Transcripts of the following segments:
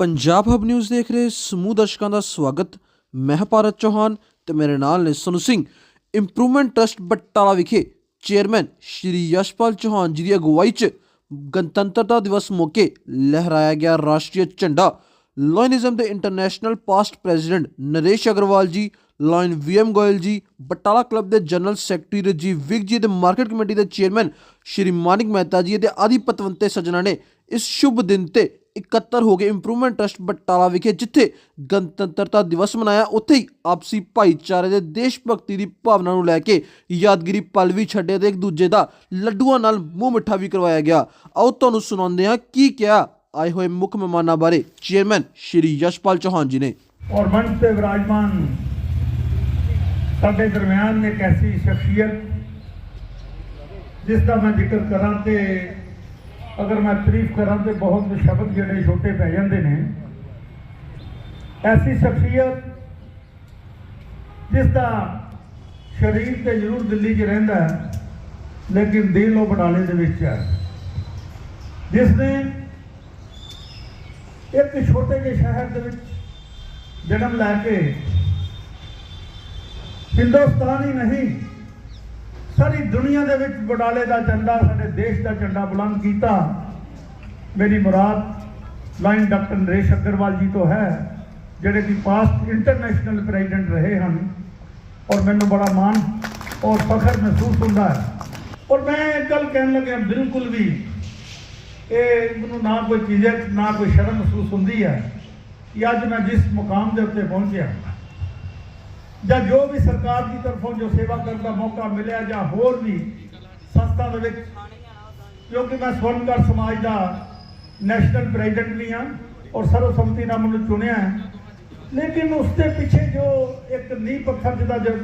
ਪੰਜਾਬ ਹਬ news ਦੇਖ ਰਹੇ ਸਮੂਹ ਦਰਸ਼ਕਾਂ ਦਾ ਸਵਾਗਤ। ਮੈਂ ਭਾਰਤ ਚੌਹਾਨ ਤੇ ਮੇਰੇ ਨਾਲ ਨੇ ਸੋਨੂ ਸਿੰਘ। ਇੰਪਰੂਵਮੈਂਟ ਟਰਸਟ ਬਟਾਲਾ ਵਿਖੇ ਚੇਅਰਮੈਨ ਸ਼੍ਰੀ ਯਸ਼ਪਾਲ ਚੌਹਾਨ ਜੀ ਦੀ ਅਗਵਾਈ 'ਚ ਗਣਤੰਤਰਤਾ ਦਿਵਸ ਮੌਕੇ ਲਹਿਰਾਇਆ ਗਿਆ ਰਾਸ਼ਟਰੀ ਝੰਡਾ। ਲਾਇਨਿਜ਼ਮ ਦੇ international past president Naresh Agarwal ji lion VM Goyal ji, Batala club ਦੇ ਜਨਰਲ ਸੈਕਟਰੀ ਰਜੀਵ ਵਿਗ ਜੀ ਤੇ ਮਾਰਕੀਟ ਕਮੇਟੀ ਦੇ ਚੇਅਰਮੈਨ ਸ਼੍ਰੀ ਮਾਨਿਕ ਮਹਿਤਾ ਜੀ ਅਤੇ ਆਦਿ ਪਤਵੰਤੇ ਸੱਜਣਾ ਨੇ ਇਸ ਸ਼ੁਭ ਦਿਨ ਤੇ ਇਕੱਤਰ ਹੋ ਕੇ ਇੰਪਰੂਵਮੈਂਟ ਟਰਸਟ ਬਟਾਲਾ ਵਿਖੇ, ਜਿੱਥੇ ਗਣਤੰਤਰਤਾ ਦਿਵਸ ਮਨਾਇਆ, ਉੱਥੇ ਹੀ ਆਪਸੀ ਭਾਈਚਾਰੇ ਦੇ ਦੇਸ਼ ਭਗਤੀ ਦੀ ਭਾਵਨਾ ਨੂੰ ਲੈ ਕੇ ਯਾਦਗਿਰੀ ਪਲ ਵੀ ਛੱਡੇ ਤੇ ਇੱਕ ਦੂਜੇ ਦਾ ਲੱਡੂਆਂ ਨਾਲ ਮੂੰਹ ਮਿੱਠਾ ਵੀ ਕਰਵਾਇਆ ਗਿਆ। ਆਓ ਤੁਹਾਨੂੰ ਸੁਣਾਉਂਦੇ ਹਾਂ ਕੀ ਕਿਹਾ ਆਏ ਹੋਏ ਮੁੱਖ ਮਹਿਮਾਨਾਂ ਬਾਰੇ। ਚੇਅਰਮੈਨ ਸ਼੍ਰੀ ਯਸ਼ਪਾਲ ਚੌਹਾਨ ਜੀ ਨੇ। ਔਰ ਮੰਚ ਤੇ ਵਿਰਾਜਮਾਨ ਸਾਡੇ ਦਰਮਿਆਨ ਇੱਕ ਐਸੀ ਸ਼ਖਸੀਅਤ, ਜਿਸ ਦਾ ਮੈਂ ਜ਼ਿਕਰ ਕਰਾਂ ਤੇ ਅਗਰ ਮੈਂ ਤਾਰੀਫ ਕਰਾਂ ਤੇ ਬਹੁਤ ਸ਼ਬਦ ਜਿਹੜੇ ਛੋਟੇ ਪੈ ਜਾਂਦੇ ਨੇ, ਐਸੀ ਸ਼ਖਸੀਅਤ ਜਿਸ ਦਾ ਸ਼ਰੀਰ ਤੇ ਜ਼ਰੂਰ ਦਿੱਲੀ 'ਚ ਰਹਿੰਦਾ ਹੈ, ਲੇਕਿਨ ਦਿਲ ਉਹ ਬਟਾਲੇ ਦੇ ਵਿੱਚ ਹੈ। ਜਿਸ ਨੇ ਇੱਕ ਛੋਟੇ ਜਿਹੇ ਸ਼ਹਿਰ ਦੇ ਵਿੱਚ ਜਨਮ ਲੈ ਕੇ ਹਿੰਦੁਸਤਾਨ ਹੀ ਨਹੀਂ ਸਾਰੀ ਦੁਨੀਆ ਦੇ ਵਿੱਚ ਬਟਾਲੇ ਦਾ ਝੰਡਾ, ਸਾਡੇ ਦੇਸ਼ ਦਾ ਝੰਡਾ ਬੁਲੰਦ ਕੀਤਾ। ਮੇਰੀ ਮੁਰਾਦ ਲਾਈਨ ਡਾਕਟਰ ਨਰੇਸ਼ ਅਗਰਵਾਲ ਜੀ ਤੋਂ ਹੈ, ਜਿਹੜੇ ਕਿ ਪਾਸਟ ਇੰਟਰਨੈਸ਼ਨਲ ਪ੍ਰੈਜ਼ੀਡੈਂਟ ਰਹੇ ਹਨ। ਔਰ ਮੈਨੂੰ ਬੜਾ ਮਾਣ ਔਰ ਫਖਰ ਮਹਿਸੂਸ ਹੁੰਦਾ ਹੈ। ਔਰ ਮੈਂ ਇੱਕ ਗੱਲ ਕਹਿਣ ਲੱਗਿਆ, ਬਿਲਕੁਲ ਵੀ ਇਹ ਮੈਨੂੰ ਨਾ ਕੋਈ ਚੀਜ਼ ਨਾ ਕੋਈ ਸ਼ਰਮ ਮਹਿਸੂਸ ਹੁੰਦੀ ਹੈ ਕਿ ਅੱਜ ਮੈਂ ਜਿਸ ਮੁਕਾਮ ਦੇ ਉੱਤੇ ਪਹੁੰਚਿਆ। ਜਾਂ ਜੋ ਵੀ ਸਰਕਾਰ ਦੀ ਤਰਫੋਂ ਜੋ ਸੇਵਾ ਕਰਨ ਦਾ ਮੌਕਾ ਮਿਲਿਆ ਜਾਂ ਹੋਰ ਵੀ ਸੰਸਥਾ ਦੇ ਵਿੱਚ, ਕਿਉਂਕਿ ਮੈਂ ਸਵਰਨਕਾਰ ਸਮਾਜ ਦਾ ਨੈਸ਼ਨਲ ਪ੍ਰੈਜ਼ੀਡੈਂਟ ਵੀ ਹਾਂ ਔਰ ਸਰਵਸੰਮਤੀ ਨਾਲ ਮੈਨੂੰ ਚੁਣਿਆ ਹੈ। ਲੇਕਿਨ ਉਸ ਦੇ ਪਿੱਛੇ ਜੋ ਇੱਕ ਨੀਂਹ ਪੱਥਰ ਜਿਹਦਾ ਜੋ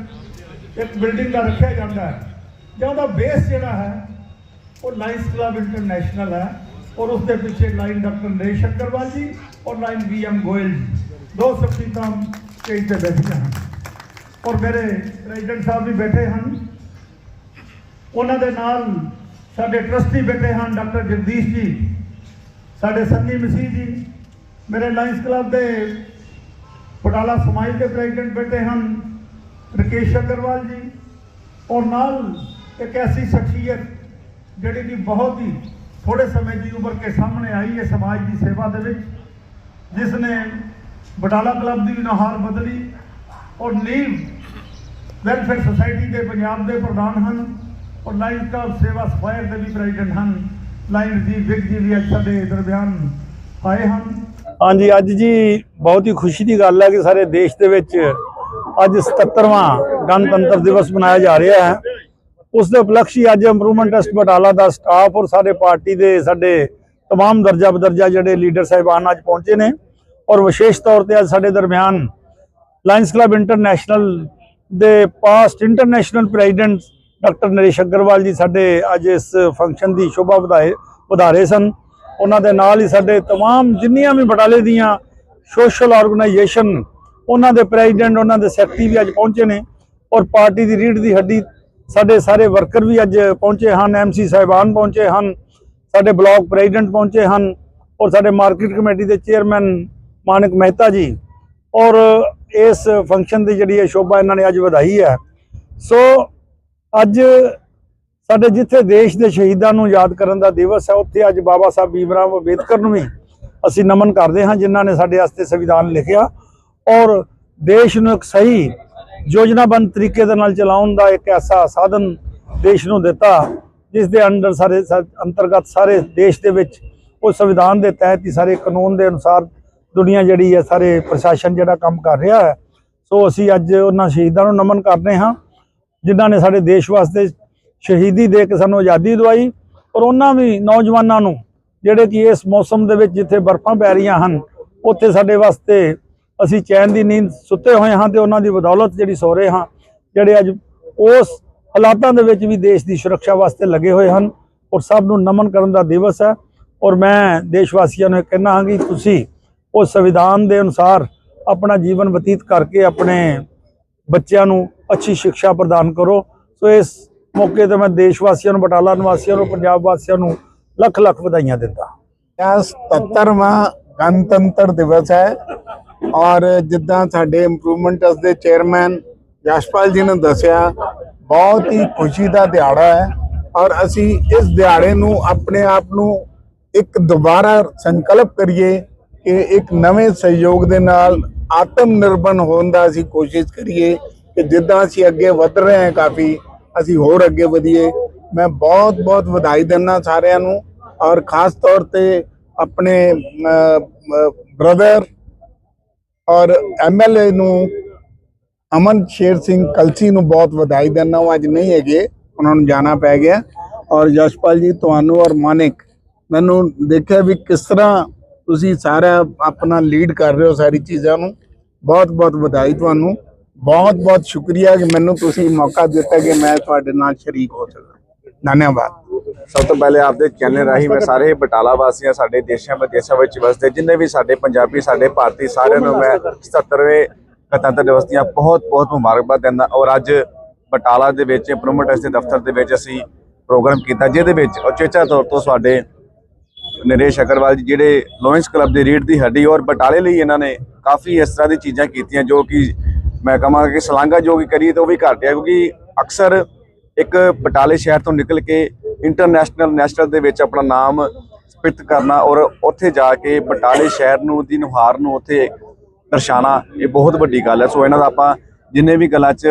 ਇੱਕ ਬਿਲਡਿੰਗ ਦਾ ਰੱਖਿਆ ਜਾਂਦਾ ਹੈ, ਜਾਂ ਉਹਦਾ ਬੇਸ ਜਿਹੜਾ ਹੈ, ਉਹ ਲਾਇਨਸ ਕਲੱਬ ਇੰਟਰਨੈਸ਼ਨਲ ਹੈ ਔਰ ਉਸ ਦੇ ਪਿੱਛੇ ਲਾਈਨ ਡਾਕਟਰ ਨਰੇਸ਼ ਅਗਰਵਾਲ ਜੀ ਔਰ ਲਾਈਨ ਵੀ ਐਮ ਗੋਇਲ ਜੀ। ਦੋ ਸ਼ਖਸੀਅਤਾਂ ਸਟੇਜ ਤੇ ਬੈਠੀਆਂ ਹਨ। ਔਰ ਮੇਰੇ ਪ੍ਰੈਜ਼ੀਡੈਂਟ ਸਾਹਿਬ ਵੀ ਬੈਠੇ ਹਨ। ਉਹਨਾਂ ਦੇ ਨਾਲ ਸਾਡੇ ਟਰਸਟੀ ਬੈਠੇ ਹਨ, ਡਾਕਟਰ ਜਗਦੀਸ਼ ਜੀ, ਸਾਡੇ ਸੰਨੀ ਮਸੀਹ ਜੀ, ਮੇਰੇ ਲਾਇੰਸ ਕਲੱਬ ਦੇ ਪਟਾਲਾ ਸਮਾਜ ਦੇ ਪ੍ਰੈਜ਼ੀਡੈਂਟ ਬੈਠੇ ਹਨ, ਰਕੇਸ਼ ਅਗਰਵਾਲ ਜੀ, ਔਰ ਨਾਲ ਇੱਕ ਐਸੀ ਸ਼ਖਸੀਅਤ ਜਿਹੜੀ ਕਿ ਬਹੁਤ ਹੀ ਥੋੜੇ ਸਮੇਂ ਦੀ ਉਮਰ ਕੇ ਸਾਹਮਣੇ ਆਈ ਹੈ ਸਮਾਜ ਦੀ ਸੇਵਾ ਦੇ ਵਿੱਚ ਜਿਸ ਨੇ ਬਟਾਲਾ ਕਲੱਬ ਦੀ ਵੀ ਨੁਹਾਰ ਬਦਲੀ ਔਰ ਨੀਵ ਵੈਲਫੇਅਰ ਸੁਸਾਇਟੀ ਦੇ ਪੰਜਾਬ ਦੇ ਪ੍ਰਧਾਨ ਹਨ ਔਰ ਲਾਈਨ ਕਲੱਬ ਸੇਵਾ ਸਫਾਇਰ ਦੇ ਵੀ ਪ੍ਰੈਜ਼ੀਡੈਂਟ ਹਨ ਲਾਈਨ ਜੀ ਵਿਗ ਜੀ ਵੀ ਅੱਜ ਸਾਡੇ ਦਰਮਿਆਨ ਆਏ ਹਨ ਹਾਂਜੀ ਅੱਜ ਜੀ ਬਹੁਤ ਹੀ ਖੁਸ਼ੀ ਦੀ ਗੱਲ ਹੈ ਕਿ ਸਾਰੇ ਦੇਸ਼ ਦੇ ਵਿੱਚ ਅੱਜ 77ਵਾਂ ਗਣਤੰਤਰ ਦਿਵਸ ਮਨਾਇਆ ਜਾ ਰਿਹਾ ਹੈ ਉਸ ਦੇ ਉਪਲਕਸ਼ ਹੀ ਅੱਜ ਇੰਪਰੂਵਮੈਂਟ ਟਰਸਟ ਬਟਾਲਾ ਦਾ ਸਟਾਫ ਔਰ ਸਾਰੇ ਪਾਰਟੀ ਦੇ ਸਾਡੇ तमाम ਦਰਜਾ ਬਦਰਜਾ ਜਿਹੜੇ ਲੀਡਰ ਸਾਹਿਬਾਨ ਅੱਜ ਪਹੁੰਚੇ ਨੇ ਔਰ ਵਿਸ਼ੇਸ਼ ਤੌਰ ਤੇ ਅੱਜ ਸਾਡੇ ਦਰਮਿਆਨ ਲਾਇਨਸ ਕਲੱਬ ਇੰਟਰਨੈਸ਼ਨਲ ਦੇ past international president doctor Naresh Agarwal ji ਸਾਡੇ ਅੱਜ ਇਸ ਫੰਕਸ਼ਨ ਦੀ ਸ਼ੋਭਾ ਵਧਾਏ ਵਧਾ ਰਹੇ ਸਨ ਉਹਨਾਂ ਦੇ ਨਾਲ ਹੀ ਸਾਡੇ तमाम ਜਿੰਨੀਆਂ ਵੀ ਬਟਾਲੇ ਦੀਆਂ ਸੋਸ਼ਲ ਆਰਗੇਨਾਈਜੇਸ਼ਨ ਉਹਨਾਂ ਦੇ ਪ੍ਰੈਜ਼ੀਡੈਂਟ ਉਹਨਾਂ ਦੇ ਸੈਕਟਰੀ ਵੀ ਅੱਜ ਪਹੁੰਚੇ ਨੇ ਔਰ ਪਾਰਟੀ ਦੀ ਰੀੜ ਦੀ ਹੱਡੀ ਸਾਡੇ ਸਾਰੇ ਵਰਕਰ ਵੀ ਅੱਜ ਪਹੁੰਚੇ ਹਨ ਐਮਸੀ ਸਾਹਿਬਾਨ ਪਹੁੰਚੇ ਹਨ ਸਾਡੇ ਬਲਾਕ ਪ੍ਰੈਜ਼ੀਡੈਂਟ ਪਹੁੰਚੇ ਹਨ ਔਰ ਸਾਡੇ ਮਾਰਕੀਟ ਕਮੇਟੀ ਦੇ ਚੇਅਰਮੈਨ ਮਾਨਕ ਮਹਿਤਾ ਜੀ ਔਰ ਇਸ ਫੰਕਸ਼ਨ ਦੀ ਜਿਹੜੀ ਹੈ ਸ਼ੋਭਾ ਇਹਨਾਂ ਨੇ ਅੱਜ ਵਧਾਈ ਹੈ। ਸੋ ਅੱਜ ਸਾਡੇ ਜਿੱਥੇ ਦੇਸ਼ ਦੇ ਸ਼ਹੀਦਾਂ ਨੂੰ ਯਾਦ ਕਰਨ ਦਾ ਦਿਵਸ ਹੈ, ਉੱਥੇ ਅੱਜ ਬਾਬਾ ਸਾਹਿਬ ਭੀਮਰਾਵ ਅੰਬੇਦਕਰ ਨੂੰ ਵੀ ਅਸੀਂ ਨਮਨ ਕਰਦੇ ਹਾਂ, ਜਿਨ੍ਹਾਂ ਨੇ ਸਾਡੇ ਵਾਸਤੇ ਸੰਵਿਧਾਨ ਲਿਖਿਆ। ਔਰ ਦੇਸ਼ ਨੂੰ ਇੱਕ ਸਹੀ ਯੋਜਨਾਬੰਦ ਤਰੀਕੇ ਦੇ ਨਾਲ ਚਲਾਉਣ ਦਾ ਇੱਕ ਐਸਾ ਸਾਧਨ ਦੇਸ਼ ਨੂੰ ਦਿੱਤਾ, ਜਿਸ ਦੇ ਅੰਡਰ ਸਾਰੇ ਅੰਤਰਗਤ ਸਾਰੇ ਦੇਸ਼ ਦੇ ਵਿੱਚ ਉਹ ਸੰਵਿਧਾਨ ਦੇ ਤਹਿਤ ਹੀ ਸਾਰੇ ਕਾਨੂੰਨ ਦੇ ਅਨੁਸਾਰ ਦੁਨੀਆ ਜਿਹੜੀ ਹੈ, ਸਾਰੇ ਪ੍ਰਸ਼ਾਸਨ ਜਿਹੜਾ ਕੰਮ ਕਰ ਰਿਹਾ ਹੈ। ਸੋ ਅਸੀਂ ਅੱਜ ਉਹਨਾਂ ਸ਼ਹੀਦਾਂ ਨੂੰ ਨਮਨ ਕਰਦੇ ਹਾਂ, ਜਿਨ੍ਹਾਂ ਨੇ ਸਾਡੇ ਦੇਸ਼ ਵਾਸਤੇ ਸ਼ਹੀਦੀ ਦੇ ਕੇ ਸਾਨੂੰ ਆਜ਼ਾਦੀ ਦਵਾਈ ਔਰ ਉਹਨਾਂ ਵੀ ਨੌਜਵਾਨਾਂ ਨੂੰ ਜਿਹੜੇ ਕਿ ਇਸ ਮੌਸਮ ਦੇ ਵਿੱਚ ਜਿੱਥੇ ਬਰਫ਼ਾਂ ਪੈ ਰਹੀਆਂ ਹਨ, ਉੱਥੇ ਸਾਡੇ ਵਾਸਤੇ ਅਸੀਂ ਚੈਨ ਦੀ ਨੀਂਦ ਸੁੱਤੇ ਹੋਏ ਹਾਂ ਤੇ ਉਹਨਾਂ ਦੀ ਬਦੌਲਤ ਜਿਹੜੀ ਸੋ ਰਹੇ ਹਾਂ, ਜਿਹੜੇ ਅੱਜ ਉਸ ਹਾਲਾਤਾਂ ਦੇ ਵਿੱਚ ਵੀ ਦੇਸ਼ ਦੀ ਸੁਰੱਖਿਆ ਵਾਸਤੇ ਲੱਗੇ ਹੋਏ ਹਨ ਔਰ ਸਭ ਨੂੰ ਨਮਨ ਕਰਨ ਦਾ ਦਿਵਸ ਹੈ। ਔਰ ਮੈਂ ਦੇਸ਼ ਵਾਸੀਆਂ ਨੂੰ ਇਹ ਕਹਿਣਾ ਹਾਂ ਕਿ ਤੁਸੀਂ ਉਹ ਸੰਵਿਧਾਨ ਦੇ ਅਨੁਸਾਰ ਆਪਣਾ ਜੀਵਨ ਬਤੀਤ ਕਰਕੇ ਆਪਣੇ ਬੱਚਿਆਂ ਨੂੰ ਅੱਛੀ ਸਿੱਖਿਆ ਪ੍ਰਦਾਨ ਕਰੋ। ਸੋ ਇਸ ਮੌਕੇ ਤੇ ਮੈਂ ਦੇਸ਼ ਵਾਸੀਆਂ ਨੂੰ, ਬਟਾਲਾ ਨਿਵਾਸੀਆਂ ਨੂੰ, ਪੰਜਾਬ ਵਾਸੀਆਂ ਨੂੰ ਲੱਖ ਲੱਖ ਵਧਾਈਆਂ ਦਿੰਦਾ। ਇਹ 77ਵਾਂ ਗਣਤੰਤਰ ਦਿਵਸ ਹੈ ਔਰ ਜਿੱਦਾਂ ਸਾਡੇ ਇੰਪਰੂਵਮੈਂਟ ਟਰਸਟ ਦੇ ਚੇਅਰਮੈਨ ਯਸ਼ਪਾਲ ਜੀ ਨੇ ਦੱਸਿਆ, ਬਹੁਤ ਹੀ ਖੁਸ਼ੀ ਦਾ ਦਿਹਾੜਾ ਹੈ ਔਰ ਅਸੀਂ ਇਸ ਦਿਹਾੜੇ ਨੂੰ ਆਪਣੇ ਆਪ ਨੂੰ ਇੱਕ ਦੁਬਾਰਾ ਸੰਕਲਪ ਕਰੀਏ। ਕਿ ਇੱਕ ਨਵੇਂ ਸਹਿਯੋਗ ਦੇ ਨਾਲ ਆਤਮ ਨਿਰਭਰ ਹੋਣ ਦਾ ਅਸੀਂ ਕੋਸ਼ਿਸ਼ ਕਰੀਏ ਕਿ ਜਿੱਦਾਂ ਅਸੀਂ ਅੱਗੇ ਵਧ ਰਹੇ ਹਾਂ ਕਾਫੀ, ਅਸੀਂ ਹੋਰ ਅੱਗੇ ਵਧੀਏ। ਮੈਂ ਬਹੁਤ ਬਹੁਤ ਵਧਾਈ ਦਿੰਦਾ ਸਾਰਿਆਂ ਨੂੰ ਔਰ ਖਾਸ ਤੌਰ ਤੇ ਆਪਣੇ ਬ੍ਰਦਰ ਔਰ ਐਮਐਲਏ ਨੂੰ ਅਮਨ ਸ਼ੇਰ ਸਿੰਘ ਕਲਸੀ ਨੂੰ ਬਹੁਤ ਵਧਾਈ ਦਿੰਦਾ ਉਹ ਅੱਜ ਨਹੀਂ ਹੈਗੇ, ਉਹਨਾਂ ਨੂੰ ਜਾਣਾ ਪੈ ਗਿਆ। ਔਰ ਯਸ਼ਪਾਲ ਜੀ, ਤੁਹਾਨੂੰ ਔਰ ਮਾਨਿਕ, ਮੈਨੂੰ ਦੇਖਿਆ ਵੀ ਕਿਸ ਤਰ੍ਹਾਂ ਤੁਸੀਂ ਸਾਰਾ ਆਪਣਾ ਲੀਡ ਕਰ ਰਹੇ ਹੋ ਸਾਰੀ ਚੀਜ਼ਾਂ ਨੂੰ। ਬਹੁਤ ਬਹੁਤ ਵਧਾਈ ਤੁਹਾਨੂੰ। ਬਹੁਤ ਬਹੁਤ ਸ਼ੁਕਰੀਆ ਕਿ ਮੈਨੂੰ ਤੁਸੀਂ ਮੌਕਾ ਦਿੱਤਾ ਕਿ ਮੈਂ ਤੁਹਾਡੇ ਨਾਲ ਸ਼ਰੀਕ ਹੋ ਸਕਾਂ। ਧੰਨਵਾਦ। ਸਭ ਤੋਂ ਪਹਿਲੇ ਆਪਦੇ ਚੈਨਲ ਰਾਹੀਂ ਮੈਂ ਸਾਰੇ ਬਟਾਲਾ ਵਾਸੀਆਂ, ਸਾਡੇ ਦੇਸ਼ਾਂ, ਵਿਦੇਸ਼ਾਂ ਵਿੱਚ ਵਸਦੇ ਜਿੰਨੇ ਵੀ ਸਾਡੇ ਪੰਜਾਬੀ, ਸਾਡੇ ਭਾਰਤੀ ਸਾਰਿਆਂ ਨੂੰ ਮੈਂ 77ਵੇਂ ਗਣਤੰਤਰ ਦਿਵਸ ਦੀਆਂ ਬਹੁਤ ਬਹੁਤ ਮੁਬਾਰਕਬਾਦ ਦਿੰਦਾ ਔਰ ਅੱਜ ਬਟਾਲਾ ਦੇ ਵਿੱਚ ਇੰਪਰੂਵਮੈਂਟ ਦੇ ਦਫ਼ਤਰ ਦੇ ਵਿੱਚ ਅਸੀਂ ਪ੍ਰੋਗਰਾਮ ਕੀਤਾ, ਜਿਹਦੇ ਵਿੱਚ ਉਚੇਚਾ ਤੌਰ ਤੋਂ ਸਾਡੇ ਨਰੇਸ਼ ਅਗਰਵਾਲ ਜੀ, ਜਿਹੜੇ ਲੋਇੰਸ ਕਲੱਬ ਦੇ ਰੀੜ ਦੀ ਹੱਡੀ ਔਰ ਬਟਾਲੇ ਲਈ ਇਹਨਾਂ ਨੇ ਕਾਫੀ ਇਸ ਤਰ੍ਹਾਂ ਦੀ ਚੀਜ਼ਾਂ ਕੀਤੀਆਂ ਜੋ ਕਿ ਮੈਂ ਕਹਾਂਗਾ ਕਿ ਸਲਾਂਗਾ ਜੋ ਕਿ ਕਰੀਏ ਤਾਂ ਉਹ ਵੀ ਘੱਟ ਹੈ, ਕਿਉਂਕਿ ਅਕਸਰ ਇੱਕ ਬਟਾਲੇ ਸ਼ਹਿਰ ਤੋਂ ਨਿਕਲ ਕੇ ਇੰਟਰਨੈਸ਼ਨਲ ਨੈਸ਼ਨਲ ਦੇ ਵਿੱਚ ਆਪਣਾ ਨਾਮ ਸਪਿਤ ਕਰਨਾ ਔਰ ਉੱਥੇ ਜਾ ਕੇ ਬਟਾਲੇ ਸ਼ਹਿਰ ਨੂੰ, ਦੀ ਨੁਹਾਰ ਨੂੰ ਉੱਥੇ ਦਰਸਾਉਣਾ ਇਹ ਬਹੁਤ ਵੱਡੀ ਗੱਲ ਹੈ। ਸੋ ਇਹਨਾਂ ਦਾ ਆਪਾਂ ਜਿੰਨੇ ਵੀ ਗੱਲਾਂ 'ਚ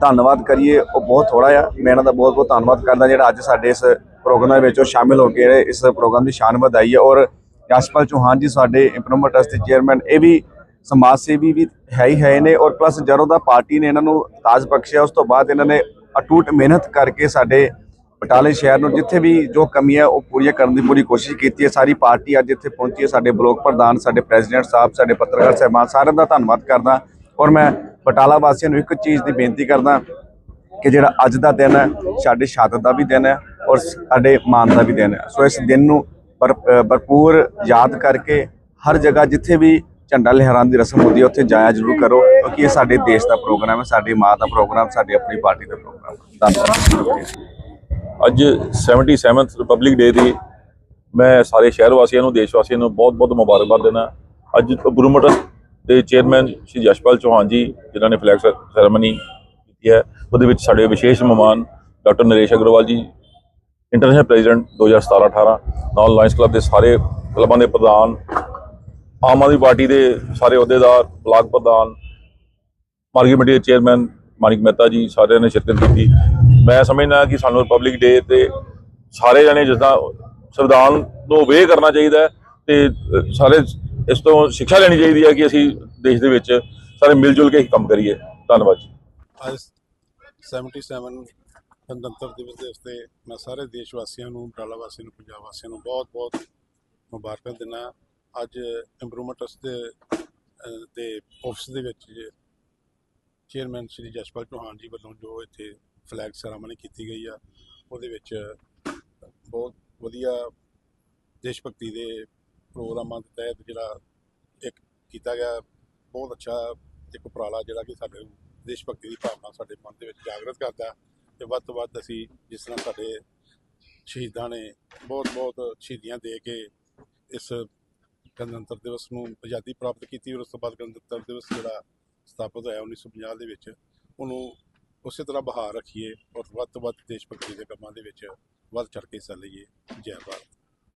ਧੰਨਵਾਦ ਕਰੀਏ, ਉਹ ਬਹੁਤ ਥੋੜਾ ਆ ਮੈਂ ਇਹਨਾਂ ਦਾ ਬਹੁਤ ਬਹੁਤ ਧੰਨਵਾਦ ਕਰਦਾ ਜਿਹੜਾ ਅੱਜ ਸਾਡੇ ਇਸ ਪ੍ਰੋਗਰਾਮ ਵਿੱਚ ਉਹ ਸ਼ਾਮਿਲ ਹੋ ਕੇ ਇਸ ਪ੍ਰੋਗਰਾਮ ਦੀ ਸ਼ਾਨ ਵਧਾਈ ਹੈ ਔਰ ਯਸ਼ਪਾਲ ਚੌਹਾਨ ਜੀ ਸਾਡੇ ਇੰਪਰੂਵਮੈਂਟ ਟਰਸਟ ਦੇ ਚੇਅਰਮੈਨ ਇਹ ਵੀ ਸਮਾਜ ਸੇਵੀ ਵੀ ਹੈ ਹੀ ਹੈ ਨੇ ਔਰ ਪਲੱਸ ਜਦੋਂ ਦਾ ਪਾਰਟੀ ਨੇ ਇਹਨਾਂ ਨੂੰ ਤਾਜ ਬਖਸ਼ਿਆ, ਉਸ ਤੋਂ ਬਾਅਦ ਇਹਨਾਂ ਨੇ ਅਟੂਟ ਮਿਹਨਤ ਕਰਕੇ ਸਾਡੇ ਬਟਾਲੇ ਸ਼ਹਿਰ ਨੂੰ ਜਿੱਥੇ ਵੀ ਜੋ ਕਮੀਆਂ ਉਹ ਪੂਰੀਆਂ ਕਰਨ ਦੀ ਪੂਰੀ ਕੋਸ਼ਿਸ਼ ਕੀਤੀ ਹੈ। ਸਾਰੀ ਪਾਰਟੀ ਅੱਜ ਇੱਥੇ ਪਹੁੰਚੀ ਹੈ, ਸਾਡੇ ਬਲੋਕ ਪ੍ਰਧਾਨ, ਸਾਡੇ ਪ੍ਰੈਜ਼ੀਡੈਂਟ ਸਾਹਿਬ, ਸਾਡੇ ਪੱਤਰਕਾਰ ਸਹਿਬਾਨ ਸਾਰਿਆਂ ਦਾ ਧੰਨਵਾਦ ਕਰਦਾ ਔਰ ਮੈਂ ਬਟਾਲਾ ਵਾਸੀਆਂ ਨੂੰ ਇੱਕ ਚੀਜ਼ ਦੀ ਬੇਨਤੀ ਕਰਦਾ ਕਿ ਜਿਹੜਾ ਅੱਜ ਦਾ ਦਿਨ ਹੈ, ਸਾਡੇ ਸ਼ਹਾਦਤ ਦਾ ਵੀ ਦਿਨ ਹੈ ਔਰ ਸਾਡੇ ਮਾਨ ਦਾ ਵੀ ਦਿਨ ਹੈ। ਸੋ ਇਸ ਦਿਨ ਨੂੰ ਭਰ- ਭਰਪੂਰ ਯਾਦ ਕਰਕੇ ਹਰ ਜਗ੍ਹਾ ਜਿੱਥੇ ਵੀ ਝੰਡਾ ਲਹਿਰਾਉਣ ਦੀ ਰਸਮ ਹੁੰਦੀ ਹੈ, ਉੱਥੇ ਜਾਇਆ ਜ਼ਰੂਰ ਕਰੋ, ਕਿਉਂਕਿ ਇਹ ਸਾਡੇ ਦੇਸ਼ ਦਾ ਪ੍ਰੋਗਰਾਮ ਹੈ, ਸਾਡੀ ਮਾਂ ਦਾ ਪ੍ਰੋਗਰਾਮ, ਸਾਡੀ ਆਪਣੀ ਪਾਰਟੀ ਦਾ ਪ੍ਰੋਗਰਾਮ। ਹੈ ਧੰਨਵਾਦ। ਅੱਜ 77th ਰਿਪਬਲਿਕ ਡੇ ਦੀ ਮੈਂ ਸਾਰੇ ਸ਼ਹਿਰ ਵਾਸੀਆਂ ਨੂੰ ਦੇਸ਼ ਵਾਸੀਆਂ ਨੂੰ ਬਹੁਤ-ਬਹੁਤ ਮੁਬਾਰਕਬਾਦ ਦੇਣਾ ਅੱਜ ਗੁਰਮਟਰ ਦੇ ਚੇਅਰਮੈਨ ਸ਼੍ਰੀ ਯਸ਼ਪਾਲ ਚੌਹਾਨ ਜੀ, ਜਿਨ੍ਹਾਂ ਨੇ ਫਲੈਗ ਸੈਰੇਮਨੀ ਕੀਤੀ ਹੈ, ਉਹਦੇ ਵਿੱਚ ਸਾਡੇ ਵਿਸ਼ੇਸ਼ ਮਹਿਮਾਨ ਡਾਕਟਰ ਨਰੇਸ਼ ਅਗਰਵਾਲ ਜੀ ਇੰਟਰਨੈਸ਼ਨਲ ਪ੍ਰੈਜ਼ੀਡੈਂਟ 2017-18 ਨਾਲ ਲਾਇਨਸ ਕਲੱਬ ਦੇ ਸਾਰੇ ਕਲੱਬਾਂ ਦੇ ਪ੍ਰਧਾਨ, ਆਮ ਆਦਮੀ ਪਾਰਟੀ ਦੇ ਸਾਰੇ ਅਹੁਦੇਦਾਰ, ਬਲਾਕ ਪ੍ਰਧਾਨ ਮਾਰਕੀਟ ਕਮੇਟੀ ਦੇ ਚੇਅਰਮੈਨ ਮਾਨਿਕ ਮਹਿਤਾ ਜੀ, ਸਾਰਿਆਂ ਨੇ ਸ਼ਿਰਕਤ ਕੀਤੀ। ਮੈਂ ਸਮਝਦਾ ਕਿ ਸਾਨੂੰ ਰਿਪਬਲਿਕ ਡੇ ਤੇ ਸਾਰੇ ਜਣੇ ਜਿੱਦਾਂ ਸੰਵਿਧਾਨ ਨੂੰ ਵੇ ਕਰਨਾ ਚਾਹੀਦਾ ਹੈ ਤੇ ਸਾਰੇ ਇਸ ਤੋਂ ਸਿੱਖਿਆ ਲੈਣੀ ਚਾਹੀਦੀ ਹੈ ਕਿ ਅਸੀਂ ਦੇਸ਼ ਦੇ ਵਿੱਚ ਸਾਰੇ ਮਿਲ ਜੁਲ ਕੇ ਹੀ ਕੰਮ ਕਰੀਏ। ਧੰਨਵਾਦ ਜੀ। ਅੱਜ 77 ਗਣਤੰਤਰ ਦਿਵਸ ਦੇ ਉੱਤੇ ਮੈਂ ਸਾਰੇ ਦੇਸ਼ ਵਾਸੀਆਂ ਨੂੰ ਬਟਾਲਾ ਵਾਸੀਆਂ ਨੂੰ ਪੰਜਾਬ ਵਾਸੀਆਂ ਨੂੰ ਬਹੁਤ-ਬਹੁਤ ਮੁਬਾਰਕਾਂ ਦਿੰਦਾ ਅੱਜ ਇੰਪਰੂਵਮੈਂਟ ਟਰਸਟ ਦੇ ਅਹ, ਦੇ ਆਫਿਸ ਦੇ ਵਿੱਚ ਚੇਅਰਮੈਨ ਸ਼੍ਰੀ ਜਸਪਾਲ ਚੌਹਾਨ ਜੀ ਵੱਲੋਂ ਜੋ ਇੱਥੇ ਫਲੈਗ ਸੈਰਾਮਨੀ ਕੀਤੀ ਗਈ ਆ ਉਹਦੇ ਵਿੱਚ ਬਹੁਤ ਵਧੀਆ ਦੇਸ਼ ਭਗਤੀ ਦੇ ਪ੍ਰੋਗਰਾਮਾਂ ਦੇ ਤਹਿਤ ਜਿਹੜਾ ਇੱਕ ਕੀਤਾ ਗਿਆ ਬਹੁਤ ਅੱਛਾ ਇੱਕ ਉਪਰਾਲਾ ਜਿਹੜਾ ਕਿ ਸਾਡੇ ਦੇਸ਼ ਭਗਤੀ ਦੀ ਭਾਵਨਾ ਸਾਡੇ ਮਨ ਦੇ ਵਿੱਚ ਜਾਗਰਤ ਕਰਦਾ। ਤੇ ਵੱਧ ਤੋਂ ਵੱਧ ਅਸੀਂ ਜਿਸ ਤਰ੍ਹਾਂ ਸਾਡੇ ਸ਼ਹੀਦਾਂ ਨੇ ਬਹੁਤ ਬਹੁਤ ਸ਼ਹੀਦੀਆਂ ਦੇ ਕੇ ਇਸ ਗਣਤੰਤਰ ਦਿਵਸ ਨੂੰ ਆਜ਼ਾਦੀ ਪ੍ਰਾਪਤ ਕੀਤੀ ਔਰ ਉਸ ਤੋਂ ਬਾਅਦ ਗਣਤੰਤਰ ਦਿਵਸ ਜਿਹੜਾ ਸਥਾਪਿਤ ਹੋਇਆ 1950 ਦੇ ਵਿੱਚ, ਉਹਨੂੰ ਉਸੇ ਤਰ੍ਹਾਂ ਬਹਾਰ ਰੱਖੀਏ ਔਰ ਵੱਧ ਤੋਂ ਵੱਧ ਦੇਸ਼ ਭਗਤੀ ਦੇ ਕੰਮਾਂ ਦੇ ਵਿੱਚ ਵੱਧ ਚੜ੍ਹ ਕੇ ਹਿੱਸਾ ਲਈਏ ਜੈ ਭਾਰਤ।